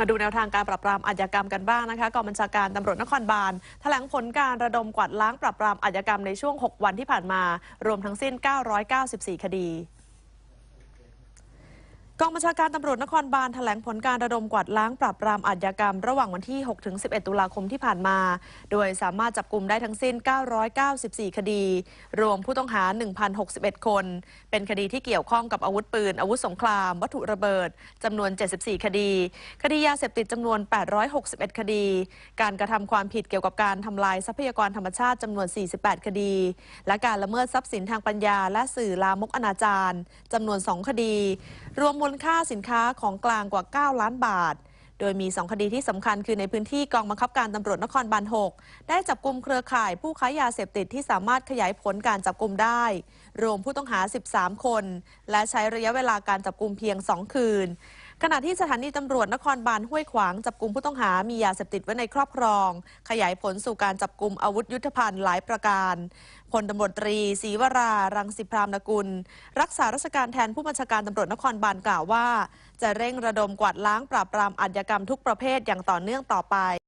มาดูแนวทางการปราบปรามอาชญากรรมกันบ้างนะคะกองบัญชาการตำรวจนครบาลแถลงผลการระดมกวาดล้างปราบปรามอาชญากรรมในช่วง 6 วันที่ผ่านมา รวมทั้งสิ้น 994 คดี กองบัญชาการตำรวจนครบาลแถลงผลการระดมกวาดล้างปราบปรามอาชญากรรม ระหว่างวันที่6ถึง11 ตุลาคมที่ผ่านมา โดยสามารถจับกลุ่มได้ทั้งสิ้น 994 คดี รวมผู้ต้องหา 1,061 คน เป็นคดีที่เกี่ยวข้องกับอาวุธปืน อาวุธสงคราม วัตถุระเบิดจำนวน 74 คดี คดียาเสพติดจำนวน 861 คดี การกระทำความผิดเกี่ยวกับการทำลายทรัพยากรธรรมชาติจำนวน 48 คดี และการละเมิดทรัพย์สินทางปัญญา และสื่อลามกอนาจารจำนวน 2 คดี รวมมูลค่าสินค้าของกลางกว่า 9 ล้านบาท โดยมี 2 คดีที่สำคัญคือในพื้นที่กองบังคับการตำรวจนครบาล 6 ได้จับกลุ่มเครือข่ายผู้ค้ายาเสพติดที่สามารถขยายผลการจับกลุ่มได้ รวมผู้ต้องหา 13 คน และใช้ระยะเวลาการจับกลุ่มเพียง 2 คืน ขณะที่สถานีตำรวจนครบาลห้วยขวางจับกลุ่มผู้ต้องหา มียาเสพติดไว้ในครอบครอง ขยายผลสู่การจับกลุ่มอาวุธยุทโธภัณฑ์หลายประการพลตำรวจตรีศรีวรา รังสิพรามนกุล รักษาราชการแทนผู้บัญชาการตำรวจนครบาลกล่าวว่า จะเร่งระดมกวาดล้างปราบปรามอาชญากรรมทุกประเภทอย่างต่อเนื่องต่อไป